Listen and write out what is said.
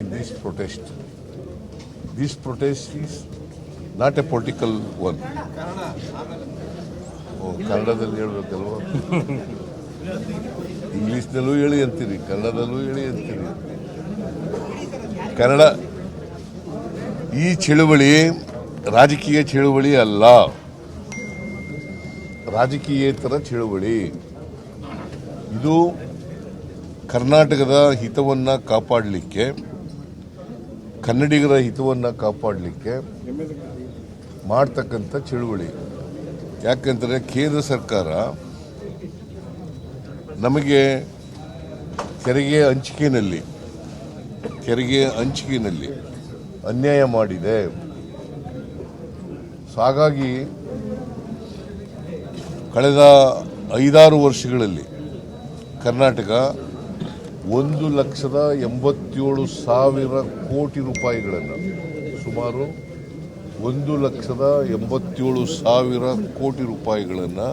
this protest. This protest is not a political one. ಓ, ಕನ್ನಡದಲ್ಲಿ ಹೇಳ್ಬೇಕಲ್ವ ಇಂಗ್ಲೀಷ್ನಲ್ಲೂ ಹೇಳಿ ಅಂತೀರಿ, ಕನ್ನಡದಲ್ಲೂ ಹೇಳಿ ಅಂತೀರಿ ಕನ್ನಡ ಈ ಚಳುವಳಿ ರಾಜಕೀಯ ಚಳುವಳಿ ಅಲ್ಲ ರಾಜಕೀಯೇತರ ಚಳುವಳಿ ಇದು ಕರ್ನಾಟಕದ ಹಿತವನ್ನು ಕಾಪಾಡಲಿಕ್ಕೆ ಕನ್ನಡಿಗರ ಹಿತವನ್ನು ಕಾಪಾಡಲಿಕ್ಕೆ ಮಾಡ್ತಕ್ಕಂಥ ಚಳುವಳಿ. ಯಾಕಂದರೆ ಕೇಂದ್ರ ಸರ್ಕಾರ ನಮಗೆ ತೆರಿಗೆ ಹಂಚಿಕೆಯಲ್ಲಿ ತೆರಿಗೆ ಹಂಚಿಕೆಯಲ್ಲಿ ಅನ್ಯಾಯ ಮಾಡಿದೆ. ಸೊ ಹಾಗಾಗಿ ಕಳೆದ ಐದಾರು ವರ್ಷಗಳಲ್ಲಿ ಕರ್ನಾಟಕ ಒಂದು ಲಕ್ಷದ ಎಂಬತ್ತೇಳು ಸಾವಿರ ಕೋಟಿ ರೂಪಾಯಿಗಳನ್ನು ಸುಮಾರು ಒಂದು ಲಕ್ಷದ ಎಂಬತ್ತೇಳು ಸಾವಿರ ಕೋಟಿ ರೂಪಾಯಿಗಳನ್ನು